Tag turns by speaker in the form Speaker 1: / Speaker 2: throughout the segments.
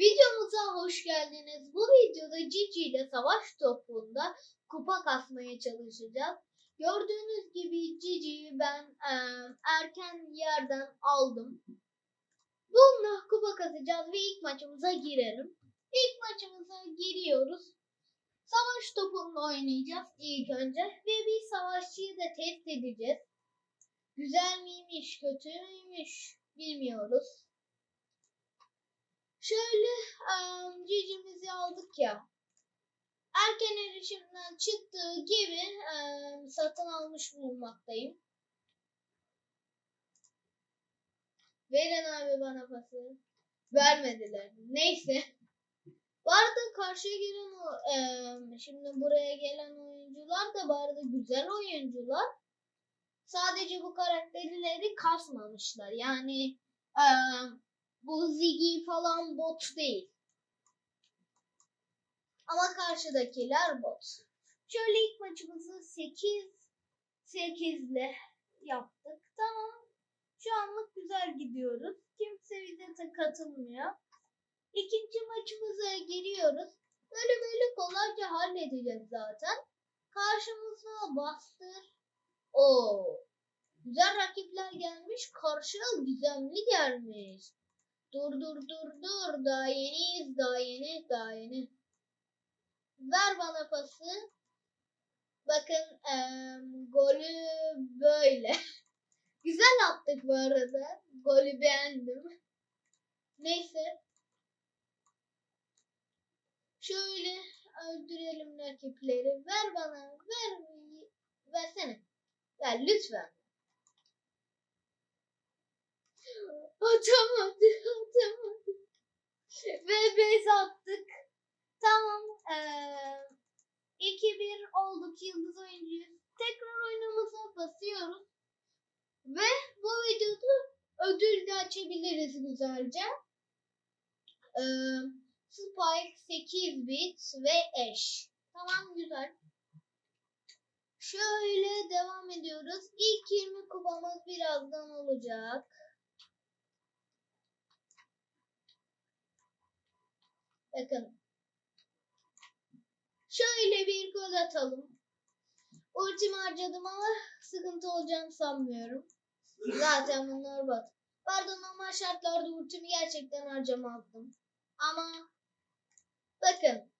Speaker 1: Videomuza hoş geldiniz. Bu videoda Cici ile savaş topunda kupa kasmaya çalışacağız. Gördüğünüz gibi Cici'yi ben eee, erken yerden aldım. Bununla kupa kasacağız ve ilk maçımıza girelim. İlk maçımıza giriyoruz. Savaş topunda oynayacağız ilk önce ve bir savaşçıyı da test edeceğiz. Güzel miymiş, kötü müymüş bilmiyoruz. Şöyle em, cicimizi aldık ya. Erken erişimden çıktığı gibi em, satın almış bulunmaktayım. Verin abi bana pası. Vermediler. Neyse. Bu arada karşıya gelen o em, şimdi buraya gelen oyuncular da bu güzel oyuncular. Sadece bu karakterleri kasmamışlar. Yani em, bu Ziggy falan bot değil. Ama karşıdakiler bot. Şöyle ilk maçımızı 8 8 ile yaptık. Tamam. Şu anlık güzel gidiyoruz. Kimse bize de katılmıyor. İkinci maçımıza giriyoruz. Böyle böyle kolayca halledeceğiz zaten. Karşımıza bastır. Oo. Güzel rakipler gelmiş. Karşıya gizemli gelmiş. Dur dur dur dur. Daha yeniyiz. Daha yeni. Daha yeni. Ver bana pası. Bakın em, golü böyle. Güzel attık bu arada. Golü beğendim. Neyse. Şöyle öldürelim rakipleri. Ver bana. Ver. Versene. Ver lütfen. Atamadı. Atamadı. Ve bez attık. Tamam. Ee, 2-1 olduk yıldız oyuncuyuz. Tekrar oyunumuza basıyoruz. Ve bu videoda ödül de açabiliriz güzelce. Ee, Spike 8 bit ve eş. Tamam güzel. Şöyle devam ediyoruz. İlk 20 kupamız birazdan olacak. Bakın. Şöyle bir gol atalım. Ultimi harcadım ama sıkıntı olacağını sanmıyorum. Zaten bunlar bat. Pardon normal şartlarda ultimi gerçekten harcamazdım. Ama bakın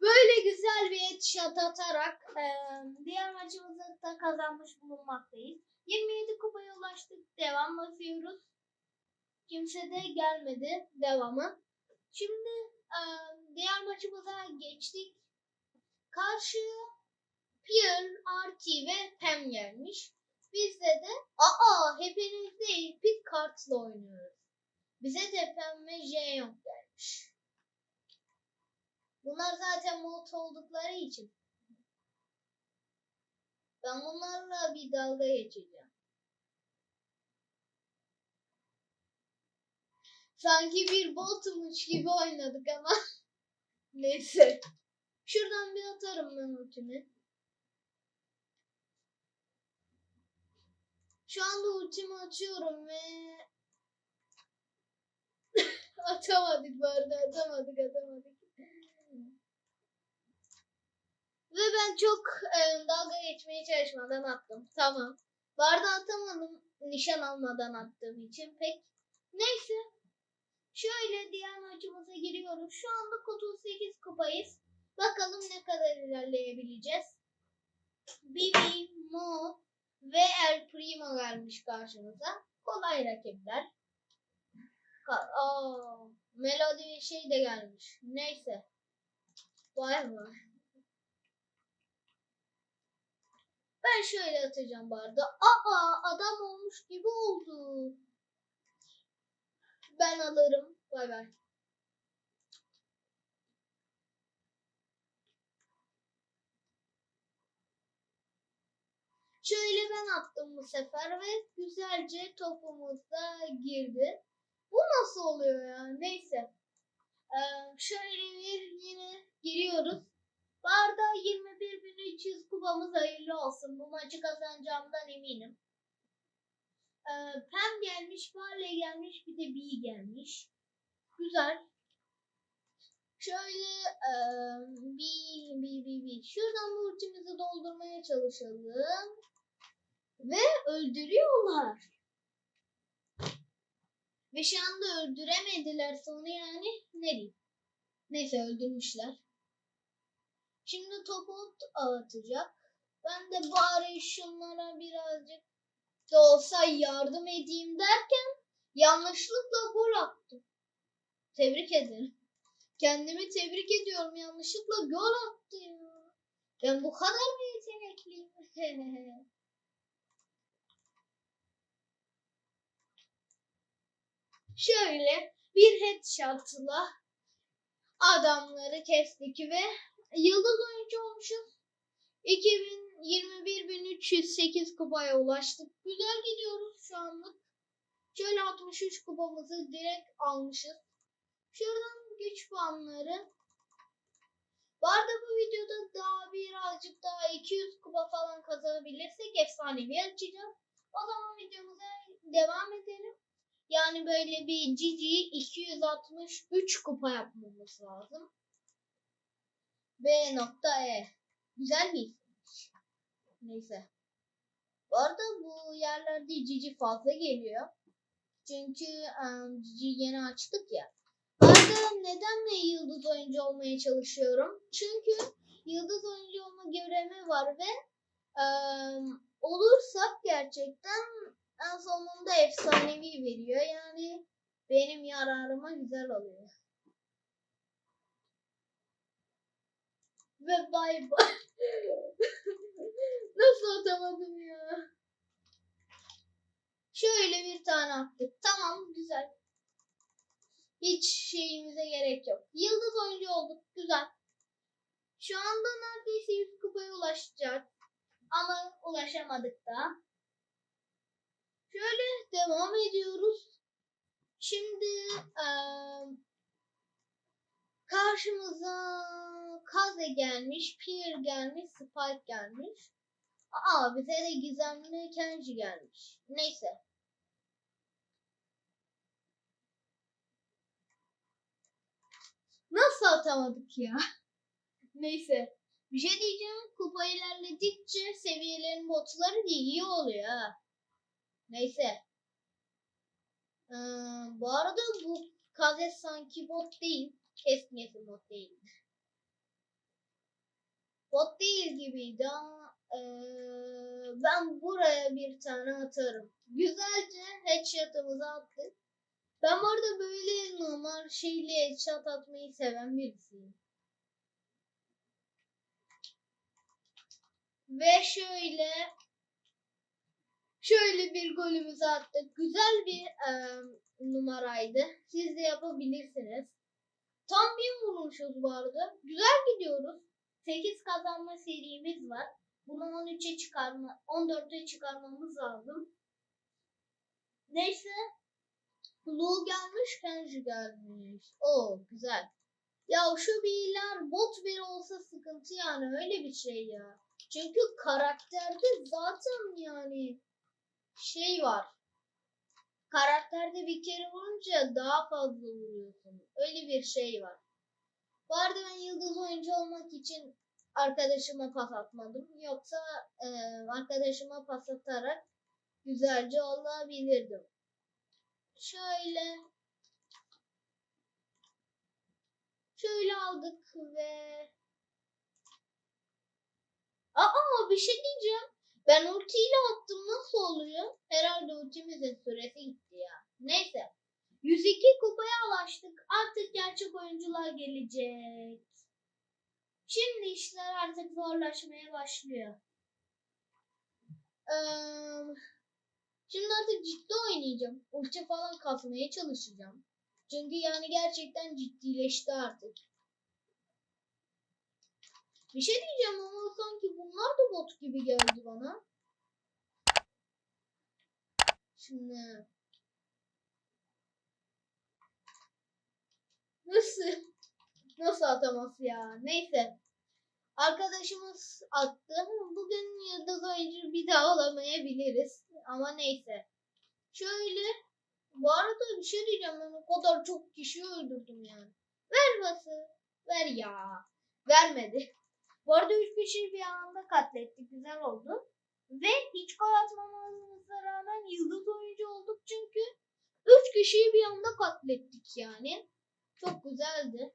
Speaker 1: böyle güzel bir headshot atarak diğer maçımızı da kazanmış bulunmaktayız. 27 kupaya ulaştık. Devam basıyoruz. Kimse de gelmedi. Devamı. Şimdi eee, diğer maçımıza geçtik. Karşıya Pierre, Artie ve Pam gelmiş. Bizde de aa hepiniz değil pik kartla oynuyoruz. Bize de Pam ve Jeong gelmiş. Bunlar zaten mod oldukları için. Ben bunlarla bir dalga geçeceğim. Sanki bir botmuş gibi oynadık ama. Neyse. Şuradan bir atarım ben ultimi. Şu anda ultimi açıyorum ve atamadık bu arada atamadık atamadık. Ve ben çok e, dalga geçmeye çalışmadan attım. Tamam. Arada atamadım nişan almadan attığım için pek. Neyse. Şöyle diğer maçımıza giriyoruz. Şu anda 38 kupayız. Bakalım ne kadar ilerleyebileceğiz. Bibi, Mo, ve El Primo gelmiş karşımıza. Kolay rakipler. Aa, Melody şey de gelmiş. Neyse. Vay mı? Ben şöyle atacağım bu arada. Aa adam olmuş gibi oldu. Ben alırım. Bay bay. Şöyle ben attım bu sefer ve güzelce topumuz da girdi. Bu nasıl oluyor ya? Neyse. Ee, şöyle bir yine giriyoruz. Bu arada 21.300 kupamız hayırlı olsun. Bu maçı kazanacağımdan eminim. Ee, Pem gelmiş Barley gelmiş, bir de B gelmiş. Güzel. Şöyle eee B, B, B, B. Şuradan bu ultimizi doldurmaya çalışalım. Ve öldürüyorlar. Ve şu anda öldüremediler sonra yani ne diyeyim. Neyse öldürmüşler. Şimdi topu atacak. Ben de bari şunlara birazcık da olsa yardım edeyim derken yanlışlıkla gol attım. Tebrik ederim. Kendimi tebrik ediyorum. Yanlışlıkla gol attım. Ben bu kadar mı yetenekliyim? Şöyle bir headshot'la adamları kestik ve yıldız oyuncu olmuşuz. 2021.308 kupaya ulaştık. Güzel gidiyoruz şu anlık. Şöyle 63 kupamızı direkt almışız. Şuradan güç puanları. Bu arada bu videoda daha birazcık daha 200 kupa falan kazanabilirsek efsanevi açacağız. O zaman videomuza devam edelim. Yani böyle bir Cici 263 kupa yapmamız lazım. B nokta E. Güzel bir. Neyse. Bu arada bu yerlerde Cici fazla geliyor. Çünkü um, Cici yeni açtık ya. Bu arada neden mi yıldız oyuncu olmaya çalışıyorum? Çünkü yıldız oyuncu olma görevi var ve um, olursak gerçekten en sonunda efsanevi veriyor. Yani benim yararıma güzel oluyor. Ve bay bay. Nasıl atamadım ya? Şöyle bir tane attık. Tamam güzel. Hiç şeyimize gerek yok. Yıldız oyuncu olduk. Güzel. Şu anda neredeyse 100 kupaya ulaşacak. Ama ulaşamadık da. Şöyle devam ediyoruz. Şimdi eee, karşımıza Kaze gelmiş, Pierre gelmiş, Spike gelmiş. Aa bize de gizemli Kenji gelmiş. Neyse. Nasıl atamadık ya? Neyse. Bir şey diyeceğim. Kupa ilerledikçe seviyelerin botları da iyi oluyor ha. Neyse. Ee, bu arada bu Kaze sanki bot değil. Kesinlikle bot değil. Bot değil gibiydi ama eee, ben buraya bir tane atarım. Güzelce headshot'ımızı attık. Ben bu arada böyle normal şeyle headshot atmayı seven birisiyim. Ve şöyle şöyle bir golümüzü attık. Güzel bir eee, numaraydı. Siz de yapabilirsiniz. Tam bin vurmuşuz bu arada. Güzel gidiyoruz. 8 kazanma serimiz var. Bunu 13'e çıkarma, 14'e çıkarmamız lazım. Neyse. Lu gelmiş, Kenji gelmiş. Oo güzel. Ya şu birler bot biri olsa sıkıntı yani öyle bir şey ya. Çünkü karakterde zaten yani şey var. Karakterde bir kere vurunca daha fazla vuruyorsun. Öyle bir şey var. Bu arada ben yıldız oyuncu olmak için arkadaşıma pas atmadım. Yoksa e, arkadaşıma pas atarak güzelce olabilirdim. Şöyle şöyle aldık ve Aa bir şey diyeceğim. Ben ultiyle attım nasıl oluyor? Herhalde ultimizin süresi gitti ya. Neyse. 102 kupaya ulaştık. Artık gerçek oyuncular gelecek. Şimdi işler artık zorlaşmaya başlıyor. Ee, şimdi artık ciddi oynayacağım. Ulti falan kasmaya çalışacağım. Çünkü yani gerçekten ciddileşti artık. Bir şey diyeceğim ama sanki bunlar da bot gibi geldi bana. Şimdi Nasıl? Nasıl ataması ya? Neyse. Arkadaşımız attı. Bugün yıldız oyuncu bir daha olamayabiliriz. Ama neyse. Şöyle Bu arada bir şey diyeceğim ben o kadar çok kişi öldürdüm yani. Ver bası. Ver ya. Vermedi. Bu arada üç kişi bir anda katlettik. Güzel oldu. Ve hiç gol atmamamıza rağmen yıldız oyuncu olduk çünkü üç kişiyi bir anda katlettik yani. Çok güzeldi.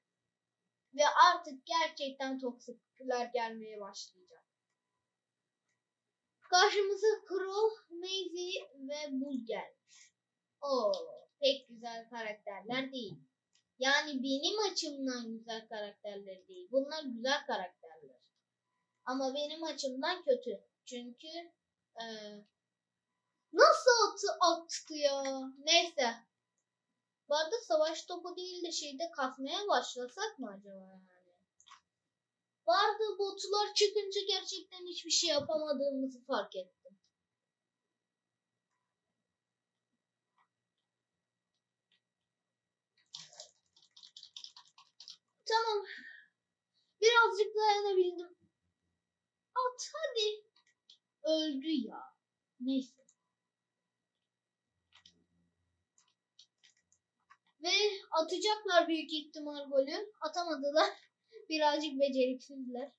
Speaker 1: Ve artık gerçekten toksikler gelmeye başlayacak. Karşımıza Crow, Maisie ve Buz gelmiş. Oo, pek güzel karakterler değil. Yani benim açımdan güzel karakterler değil. Bunlar güzel karakterler. Ama benim açımdan kötü. Çünkü eee, nasıl atı attı ya? Neyse. Bu arada savaş topu değil de şeyde kasmaya başlasak mı acaba yani? Arada botlar çıkınca gerçekten hiçbir şey yapamadığımızı fark ettim. Tamam. Birazcık dayanabildim. At hadi. Öldü ya. Neyse. Ve atacaklar büyük ihtimal golü. Atamadılar. Birazcık beceriksizler.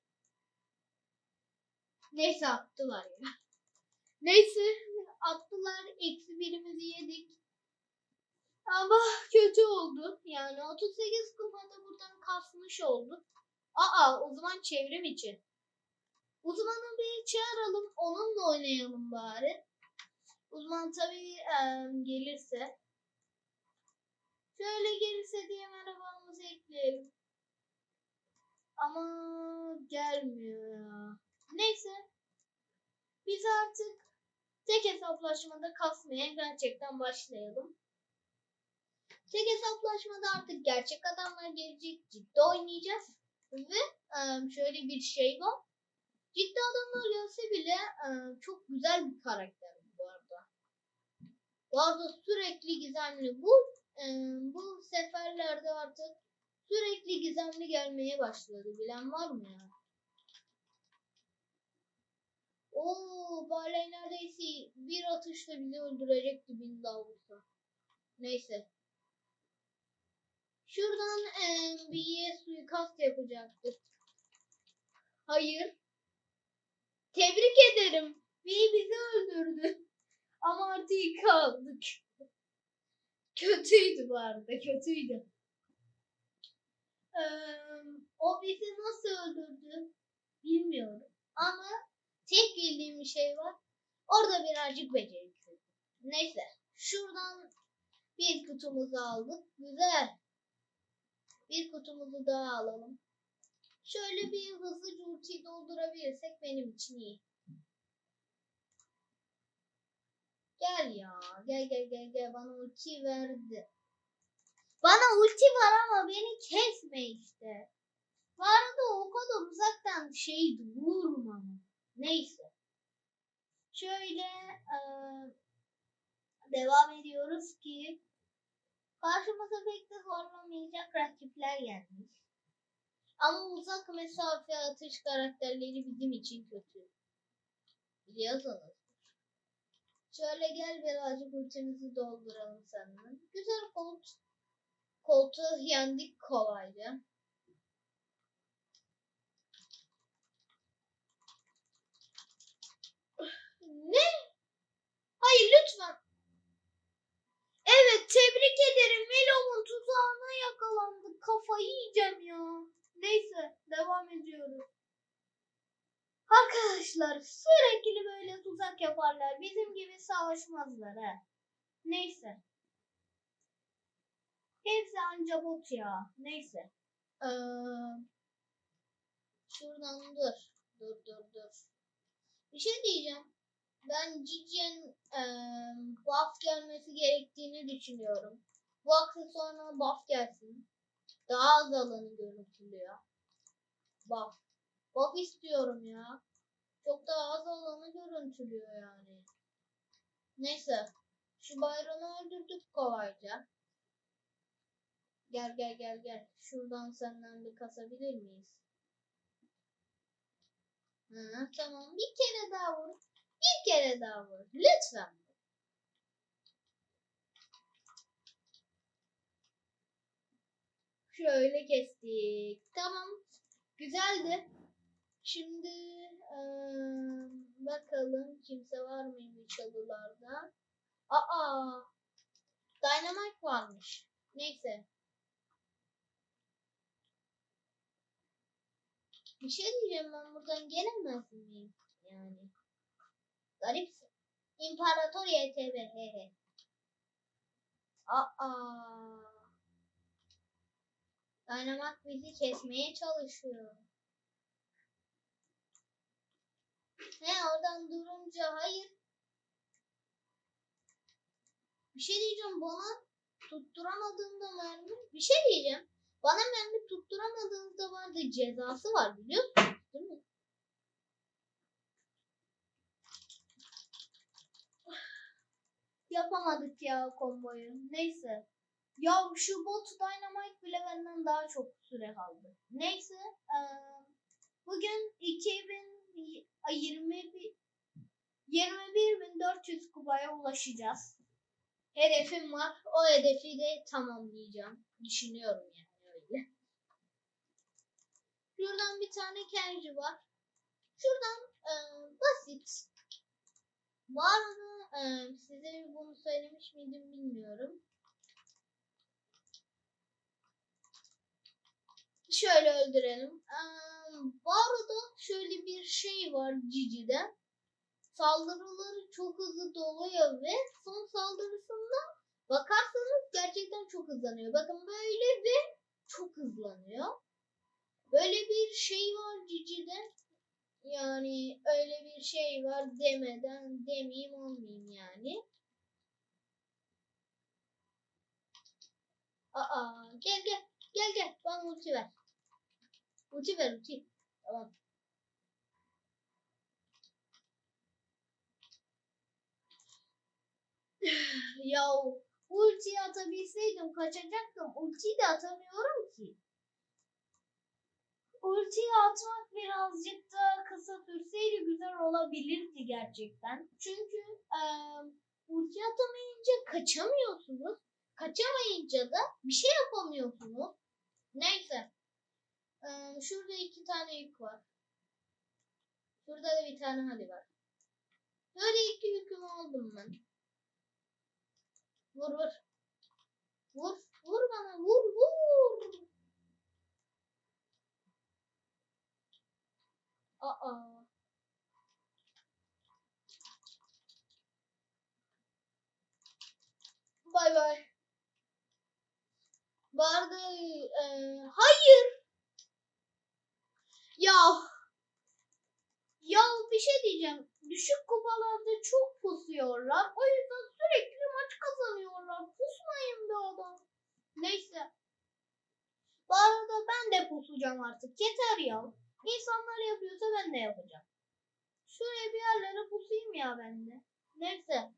Speaker 1: Neyse attılar ya. Neyse attılar. Eksi birimizi yedik. Ama kötü oldu. Yani 38 kupada buradan kasmış olduk. Aa o zaman çevrim için. Uzmanı bir çağıralım. Onunla oynayalım bari. Uzman tabii em, gelirse. Şöyle gelirse diye merhabamızı ekleyelim. Ama gelmiyor ya. Neyse. Biz artık tek hesaplaşmada kasmaya gerçekten başlayalım. Tek hesaplaşmada artık gerçek adamlar gelecek. Ciddi oynayacağız. Ve şöyle bir şey var. Ciddi adamlar gelse bile çok güzel bir karakter bu arada. Bu arada sürekli gizemli. Bu bu seferlerde artık sürekli gizemli gelmeye başladı. Bilen var mı ya? Oo, Barley neredeyse bir atışla bizi öldürecekti bin davulsa. Neyse. Şuradan em, bir suikast yapacaktık. Hayır. Tebrik ederim. Bir bizi öldürdü. Ama artı iki aldık. Kötüydü bu arada. Kötüydü. Eee, o bizi nasıl öldürdü bilmiyorum. Ama tek bildiğim bir şey var. Orada birazcık beceriksiz. Neyse. Şuradan bir kutumuzu aldık. Güzel. Bir kutumuzu daha alalım. Şöyle bir hızlıca ultiyi doldurabilirsek benim için iyi. Gel ya. Gel gel gel gel. Bana ulti verdi. Bana ulti var ama beni kesme işte. Bu arada o kadar uzaktan şey vurma. Neyse. Şöyle eee, devam ediyoruz ki karşımıza pek de zorlamayacak rakipler gelmiş. Ama uzak mesafe atış karakterleri bizim için kötü. Biliyorsunuz. Şöyle gel birazcık ultimizi dolduralım seninle. Güzel kolt. Koltuğu yendik kolayca. Ne? Hayır lütfen. Evet tebrik ederim. Melon'un tuzağına yakalandık. Kafayı yiyeceğim ya. Neyse devam ediyoruz. Arkadaşlar sürekli böyle tuzak yaparlar. Bizim gibi savaşmazlar ha. Neyse. Hepsi anca bot ya. Neyse. Ee, şuradan dur. Dur dur dur. Bir şey diyeceğim. Ben Cicen buff gelmesi gerektiğini düşünüyorum. Bu aksesuarına buff gelsin. Daha az alanı görüntülüyor. Buff. Buff istiyorum ya. Çok daha az alanı görüntülüyor yani. Neyse. Şu bayranı öldürdük kolayca. Gel gel gel gel. Şuradan senden bir kasabilir miyiz? Hı, tamam. Bir kere daha vur. Bir kere daha vur. Lütfen. Şöyle kestik. Tamam. Güzeldi. Şimdi eee, bakalım kimse var mıymış çalılarda. Aa! Dynamite varmış. Neyse. Bir şey diyeceğim ben buradan gelemez miyim? Yani. Garipsin. İmparator YTB. He he. Aa. Dynamite bizi kesmeye çalışıyor. He oradan durunca hayır. Bir şey diyeceğim bana tutturamadığımda mermi. Bir şey diyeceğim. Bana mermi tutturamadığınızda vardı cezası var biliyor musunuz değil mi? Yapamadık ya komboyu. Neyse. Ya şu bot Dynamite bile benden daha çok süre kaldı. Neyse. bugün 2021 21.400 kupaya ulaşacağız. Hedefim var. O hedefi de tamamlayacağım. Düşünüyorum yani öyle. Şuradan bir tane kenji var. Şuradan eee, basit. Bu arada eee, size bunu söylemiş miydim bilmiyorum. Şöyle öldürelim. Eee, bu arada şöyle bir şey var Cici'de. Saldırıları çok hızlı doluyor ve son saldırısında bakarsanız gerçekten çok hızlanıyor. Bakın böyle ve çok hızlanıyor. Böyle bir şey var Cici'de. Yani öyle bir şey var demeden demeyeyim olmayayım yani. Aa gel gel gel gel bana ulti ver. Ulti ver ulti. Tamam. ya ultiyi atabilseydim kaçacaktım. Ultiyi de atamıyorum ki. Ultiyi atmak birazcık da kısa sürseydi güzel olabilirdi gerçekten. Çünkü eee ulti atamayınca kaçamıyorsunuz. Kaçamayınca da bir şey yapamıyorsunuz. Neyse. Şurada iki tane yük var. Şurada da bir tane hadi var. Böyle iki yükümü aldım ben. Vur vur. Vur. Vur bana. Vur vur. Aa. Bay bay. Bu e, hayır. Ya ya bir şey diyeceğim. Düşük kupalarda çok pusuyorlar. O yüzden sürekli maç kazanıyorlar. Pusmayın be adam. Neyse. Bu arada ben de pusacağım artık. Yeter ya. İnsanlar yapıyorsa ben de yapacağım. Şuraya bir yerlere pusayım ya ben de. Neyse.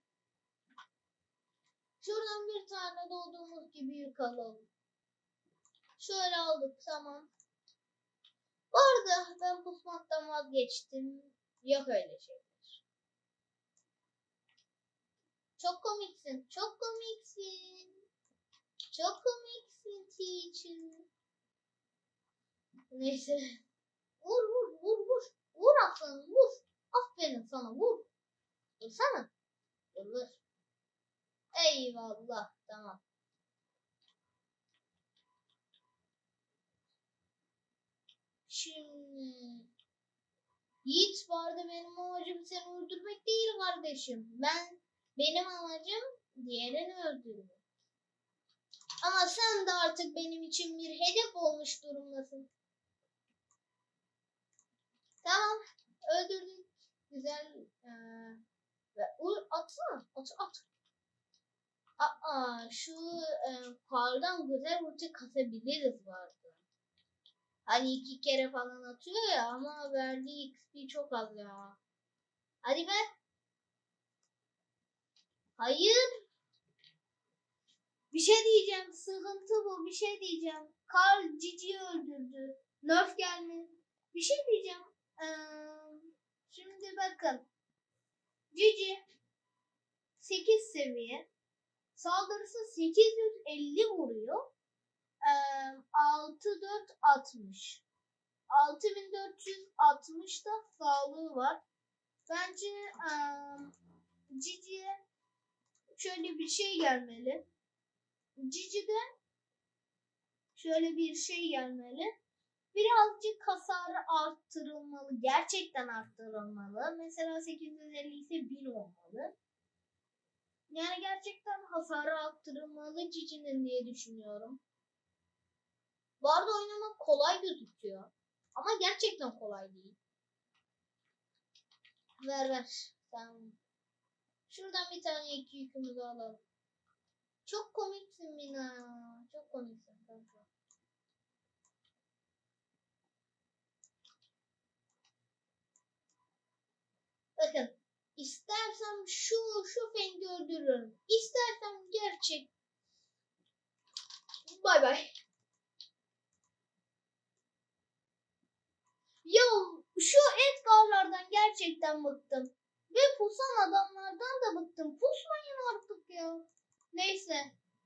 Speaker 1: Şuradan bir tane doğduğumuz gibi yük alalım. Şöyle aldık tamam. Bu arada ben pusmaktan vazgeçtim. Yok öyle şeyler. Çok komiksin. Çok komiksin. Çok komiksin teacher. Neyse. Vur vur vur vur. Vur aslanım vur. Aferin sana vur. Vursana. Vur vur. Eyvallah tamam. Şimdi Yiğit vardı benim amacım seni öldürmek değil kardeşim. Ben benim amacım diğerini öldürmek. Ama sen de artık benim için bir hedef olmuş durumdasın. Tamam. Öldürdük. Güzel. Ee, ve atsana. At at. Aa şu e, kardan güzel ulti kasabiliriz vardı. Hani iki kere falan atıyor ya ama verdiği XP çok az ya. Hadi be. Hayır. Bir şey diyeceğim. Sıkıntı bu. Bir şey diyeceğim. Karl Cici'yi öldürdü. Nerf gelme. Bir şey diyeceğim. Ee, şimdi bakın. Cici 8 seviye. Saldırısı 850 vuruyor. Eee 6460. 6460 da sağlığı var. Bence Cici'ye şöyle bir şey gelmeli. Cici'de şöyle bir şey gelmeli. Birazcık hasarı arttırılmalı. Gerçekten arttırılmalı. Mesela 850 ise 1000 olmalı. Yani gerçekten hasarı arttırılmalı Cici'nin diye düşünüyorum. Bu arada oynamak kolay gözüküyor. Ama gerçekten kolay değil. Ver ver. Tamam. Şuradan bir tane iki yükümüzü alalım. Çok komiksin Mina. Çok komiksin kanka. Bakın. istersem şu şu fengi öldürürüm. İstersem gerçek. Bay bay. Ya şu Edgar'lardan gerçekten bıktım. Ve pusan adamlardan da bıktım. Pusmayın artık ya. Neyse.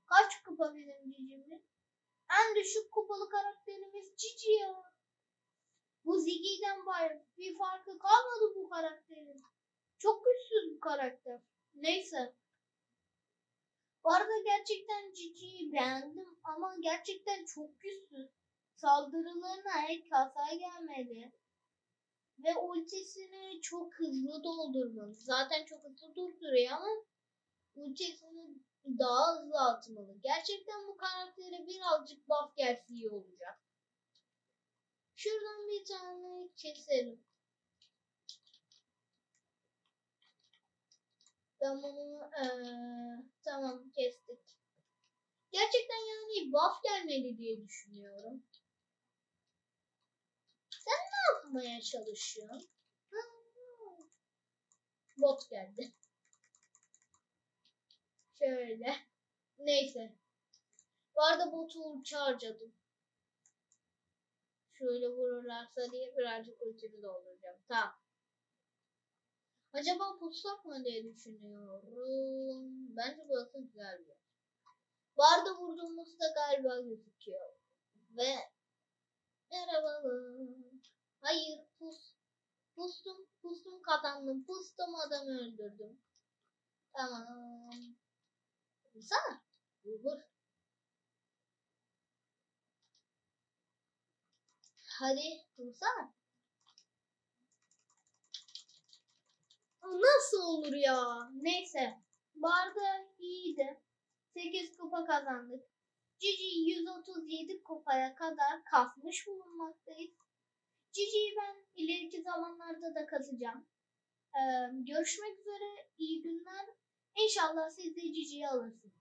Speaker 1: Kaç kupa bizim cicimiz? En düşük kupalı karakterimiz Cici ya. Bu Ziggy'den var. Bir farkı kalmadı bu karakterin. Çok güçsüz bu karakter. Neyse. Bu arada gerçekten Cici'yi beğendim ama gerçekten çok güçsüz. Saldırılarına ek hasar gelmedi. Ve ultisini çok hızlı doldurmalı. Zaten çok hızlı durduruyor ama ultisini daha hızlı atmalı. Gerçekten bu karaktere birazcık buff gelse iyi olacak. Şuradan bir tane keselim. Ben bunu eee, tamam kestik. Gerçekten yani buff gelmeli diye düşünüyorum. Sen ne yapmaya çalışıyorsun? Bot geldi. Şöyle. Neyse. Bu arada botu harcadım. Şöyle vururlarsa diye birazcık ultimi dolduracağım. Tamam. Acaba pussak mı diye düşünüyorum. Bence burası güzel bir yer. Bu arada vurduğumuzda galiba gözüküyor. Ve merhabalar. Hayır pus. Pustum, pustum kazandım. Pustum adamı öldürdüm. Tamam. Vursana. Vur. Hadi vursana. Nasıl olur ya? Neyse. Bu arada iyiydi. 8 kupa kazandık. Cici 137 kupaya kadar kasmış bulunmaktayız. Cici'yi ben ileriki zamanlarda da kasacağım. Ee, görüşmek üzere. İyi günler. İnşallah siz de Cici'yi alırsınız.